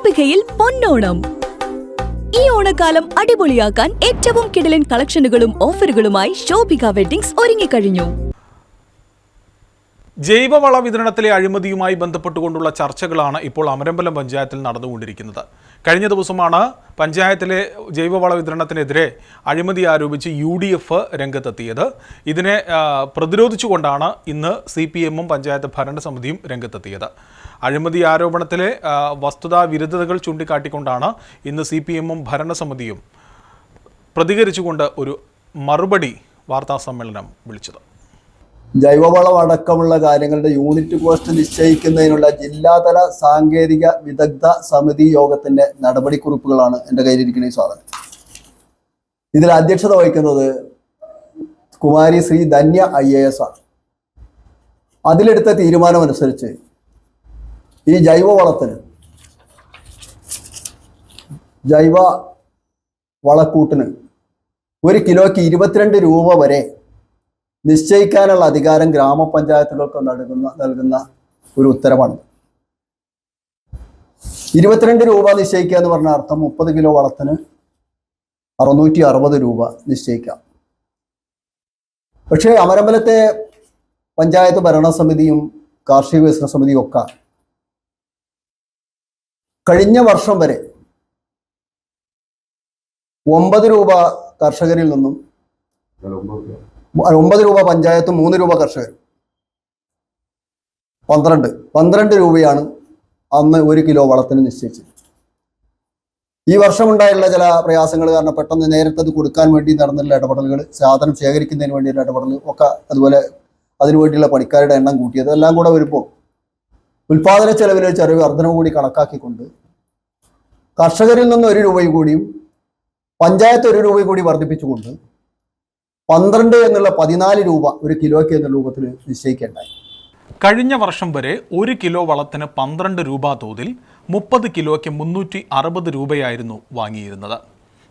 ശോഭികയിൽ പൊന്നോണം. ഈ ഓണക്കാലം അടിപൊളിയാക്കാൻ ഏറ്റവും കിടലൻ കളക്ഷനുകളും ഓഫറുകളുമായി ശോഭിക വെഡിങ്സ് ഒരുങ്ങിക്കഴിഞ്ഞു. ജൈവവള വിതരണത്തിലെ അഴിമതിയുമായി ബന്ധപ്പെട്ടുകൊണ്ടുള്ള ചർച്ചകളാണ് ഇപ്പോൾ അമരമ്പലം പഞ്ചായത്തിൽ നടന്നുകൊണ്ടിരിക്കുന്നത്. കഴിഞ്ഞ ദിവസമാണ് പഞ്ചായത്തിലെ ജൈവവള വിതരണത്തിനെതിരെ അഴിമതി ആരോപിച്ച് യു ഡി എഫ് രംഗത്തെത്തിയത്. ഇതിനെ പ്രതിരോധിച്ചുകൊണ്ടാണ് ഇന്ന് സി പി എമ്മും പഞ്ചായത്ത് ഭരണസമിതിയും രംഗത്തെത്തിയത്. അഴിമതി ആരോപണത്തിലെ വസ്തുതാ വിരുദ്ധതകൾ ചൂണ്ടിക്കാട്ടിക്കൊണ്ടാണ് ഇന്ന് സി പി എമ്മും ഭരണസമിതിയും പ്രതികരിച്ചുകൊണ്ട് ഒരു മറുപടി വാർത്താ സമ്മേളനം വിളിച്ചത്. ജൈവവളം അടക്കമുള്ള കാര്യങ്ങളുടെ യൂണിറ്റ് കോസ്റ്റ് നിശ്ചയിക്കുന്നതിനുള്ള ജില്ലാതല സാങ്കേതിക വിദഗ്ധ സമിതി യോഗത്തിന്റെ നടപടിക്കുറിപ്പുകളാണ് എന്റെ കയ്യിലിരിക്കുന്ന ഈ സാധനം. ഇതിൽ അധ്യക്ഷത വഹിക്കുന്നത് Kumari Shri Dhanya I A S ആണ്. അതിലെടുത്ത തീരുമാനമനുസരിച്ച് ഈ ജൈവവളത്തിന് ജൈവ വളക്കൂട്ടിന് ഒരു കിലോയ്ക്ക് ഇരുപത്തിരണ്ട് രൂപ വരെ നിശ്ചയിക്കാനുള്ള അധികാരം ഗ്രാമപഞ്ചായത്തുകൾക്ക് നൽകുന്ന നൽകുന്ന ഒരു ഉത്തരവാണ്. ഇരുപത്തിരണ്ട് രൂപ നിശ്ചയിക്കുക എന്ന് പറഞ്ഞ അർത്ഥം മുപ്പത് കിലോ വളത്തിന് അറുന്നൂറ്റി അറുപത് രൂപ നിശ്ചയിക്കാം. പക്ഷേ അമരമ്പലത്തെ പഞ്ചായത്ത് ഭരണസമിതിയും കാർഷിക വികസന സമിതിയും ഒക്കെ കഴിഞ്ഞ വർഷം വരെ ഒമ്പത് രൂപ കർഷകരിൽ നിന്നും ഒമ്പത് രൂപ പഞ്ചായത്തും മൂന്ന് രൂപ കർഷകരും. പന്ത്രണ്ട്. പന്ത്രണ്ട് രൂപയാണ് അന്ന് ഒരു കിലോ വളത്തിന് നിശ്ചയിച്ചത്. ഈ വർഷമുണ്ടായുള്ള ചില പ്രയാസങ്ങൾ കാരണം പെട്ടെന്ന് നേരത്തെ അത് കൊടുക്കാൻ വേണ്ടി നടന്നുള്ള ഇടപെടലുകൾ സാധനം ശേഖരിക്കുന്നതിന് വേണ്ടിയുള്ള ഇടപെടൽ ഒക്കെ അതുപോലെ അതിനുവേണ്ടിയുള്ള പണിക്കാരുടെ എണ്ണം കൂട്ടിയത് എല്ലാം കൂടെ വരുമ്പോൾ ഉൽപാദന ചെലവിൽ ചെറിയ വർധനവ് കൂടി കണക്കാക്കിക്കൊണ്ട് കർഷകരിൽ നിന്ന് ഒരു രൂപയും കൂടിയും പഞ്ചായത്ത് ഒരു രൂപയും കൂടി വർദ്ധിപ്പിച്ചുകൊണ്ട് പന്ത്രണ്ട് എന്നുള്ള പതിനാല് രൂപ ഒരു കിലോയ്ക്ക് എന്ന രൂപത്തിൽ നിശ്ചയിക്കേണ്ടായി. കഴിഞ്ഞ വർഷം വരെ ഒരു കിലോ വളത്തിന് പന്ത്രണ്ട് രൂപ തോതിൽ മുപ്പത് കിലോയ്ക്ക് മുന്നൂറ്റി അറുപത് രൂപയായിരുന്നു വാങ്ങിയിരുന്നത്.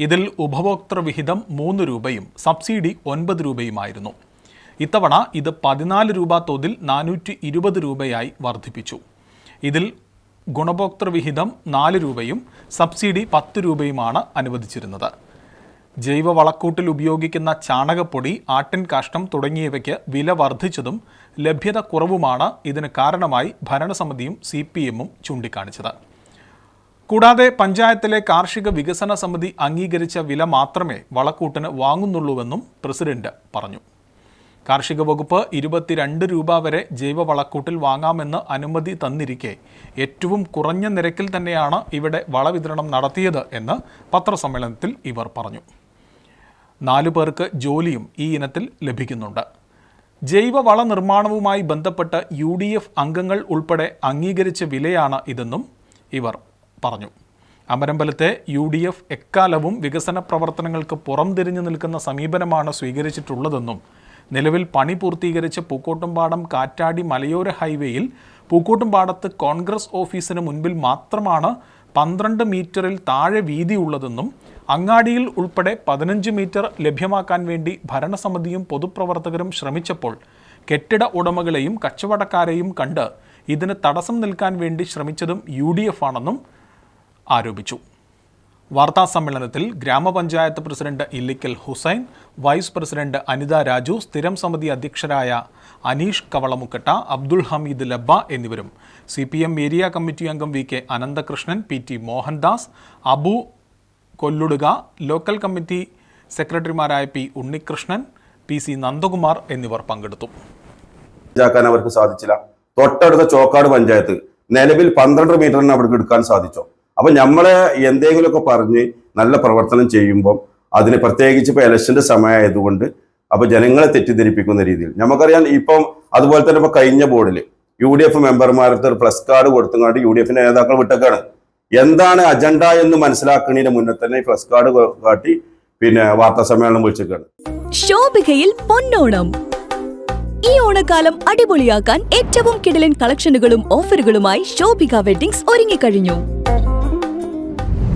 ഇതിൽ ഉപഭോക്തൃ വിഹിതം മൂന്ന് രൂപയും സബ്സിഡി ഒൻപത് രൂപയുമായിരുന്നു. ഇത്തവണ ഇത് പതിനാല് രൂപ തോതിൽ നാനൂറ്റി ഇരുപത് രൂപയായി വർദ്ധിപ്പിച്ചു. ഇതിൽ ഗുണഭോക്തൃ വിഹിതം നാല് രൂപയും സബ്സിഡി പത്ത് രൂപയുമാണ് അനുവദിച്ചിരുന്നത്. ജൈവ വളക്കൂട്ടിൽ ഉപയോഗിക്കുന്ന ചാണകപ്പൊടി ആട്ടിൻ കാഷ്ടം തുടങ്ങിയവയ്ക്ക് വില വർദ്ധിച്ചതും ലഭ്യത കുറവുമാണ് ഇതിന് കാരണമായി ഭരണസമിതിയും സി പി എമ്മും ചൂണ്ടിക്കാണിച്ചത്. കൂടാതെ പഞ്ചായത്തിലെ കാർഷിക വികസന സമിതി അംഗീകരിച്ച വില മാത്രമേ വളക്കൂട്ടിന് വാങ്ങുന്നുള്ളൂവെന്നും പ്രസിഡന്റ് പറഞ്ഞു. കാർഷിക വകുപ്പ് ഇരുപത്തിരണ്ട് രൂപ വരെ ജൈവ വളക്കൂട്ടിൽ വാങ്ങാമെന്ന് അനുമതി തന്നിരിക്കെ ഏറ്റവും കുറഞ്ഞ നിരക്കിൽ തന്നെയാണ് ഇവിടെ വളവിതരണം നടത്തിയത് എന്ന് പത്രസമ്മേളനത്തിൽ ഇവർ പറഞ്ഞു. നാലു പേർക്ക് ജോലിയും ഈ ഇനത്തിൽ ലഭിക്കുന്നുണ്ട്. ജൈവവള നിർമ്മാണവുമായി ബന്ധപ്പെട്ട് യു ഡി എഫ് അംഗങ്ങൾ ഉൾപ്പെടെ അംഗീകരിച്ച വിലയാണ് ഇതെന്നും ഇവർ പറഞ്ഞു. അമരമ്പലത്തെ യു ഡി എഫ് എക്കാലവും വികസന പ്രവർത്തനങ്ങൾക്ക് പുറംതിരിഞ്ഞു നിൽക്കുന്ന സമീപനമാണ് സ്വീകരിച്ചിട്ടുള്ളതെന്നും നിലവിൽ പണി പൂർത്തീകരിച്ച പൂക്കോട്ടുംപാടം കാറ്റാടി മലയോര ഹൈവേയിൽ പൂക്കോട്ടുംപാടത്ത് കോൺഗ്രസ് ഓഫീസിന് മുൻപിൽ മാത്രമാണ് പന്ത്രണ്ട് മീറ്ററിൽ താഴെ വീതിയുള്ളതെന്നും അങ്ങാടിയിൽ ഉൾപ്പെടെ പതിനഞ്ച് മീറ്റർ ലഭ്യമാക്കാൻ വേണ്ടി ഭരണസമിതിയും പൊതുപ്രവർത്തകരും ശ്രമിച്ചപ്പോൾ കെട്ടിട ഉടമകളെയും കച്ചവടക്കാരെയും കണ്ട് ഇതിന് തടസ്സം നിൽക്കാൻ വേണ്ടി ശ്രമിച്ചതും യു ആണെന്നും ആരോപിച്ചു. വാർത്താ സമ്മേളനത്തിൽ ഗ്രാമപഞ്ചായത്ത് president Illikkal Hussain vice president Anitha Raju സ്ഥിരം സമിതി അധ്യക്ഷരായ അനീഷ് കവളമുക്കട്ട അബ്ദുൾ ഹമീദ് ലബ്ബ എന്നിവരും. C P M area committee അംഗം V K Ananthakrishnan P T Mohandas Abu കൊല്ലുടുക local committee സെക്രട്ടറിമാരായ P Unnikrishnan P C Nandakumar എന്നിവർ പങ്കെടുത്തു. അവർക്ക് സാധിച്ചില്ല. തൊട്ടടുത്ത ചോക്കാട് പഞ്ചായത്ത് നിലവിൽ പന്ത്രണ്ട് മീറ്ററിന് അവർക്ക് എടുക്കാൻ സാധിച്ചോ? അപ്പൊ നമ്മളെ എന്തെങ്കിലുമൊക്കെ പറഞ്ഞ് നല്ല പ്രവർത്തനം ചെയ്യുമ്പോൾ അതിന് പ്രത്യേകിച്ച് ഇപ്പൊ ഇലക്ഷന്റെ സമയമായതുകൊണ്ട് അപ്പൊ ജനങ്ങളെ തെറ്റിദ്ധരിപ്പിക്കുന്ന രീതിയിൽ. നമുക്കറിയാം ഇപ്പം അതുപോലെ തന്നെ ഇപ്പൊ കഴിഞ്ഞ ബോർഡിൽ യു ഡി എഫ് മെമ്പർമാർക്ക് ഒരു പ്ലസ് കാർഡ് കൊടുത്തുകൊണ്ട് യു ഡി എഫിന്റെ നേതാക്കൾ വിട്ടേക്കാണ്. എന്താണ് അജണ്ട എന്ന് മനസ്സിലാക്കുന്നതിന് മുന്നേ തന്നെ ഈ പ്ലസ് കാർഡ് കാട്ടി പിന്നെ വാർത്താ സമ്മേളനം വിളിച്ചേക്കാണ്. ശോഭികയിൽ പൊന്നോണം. ഈ ഓണക്കാലം അടിപൊളിയാക്കാൻ ഏറ്റവും കിടലൻ കളക്ഷനുകളും ഓഫറുകളുമായി ശോഭിക വെഡിങ്സ് ഒരുങ്ങിക്കഴിഞ്ഞു.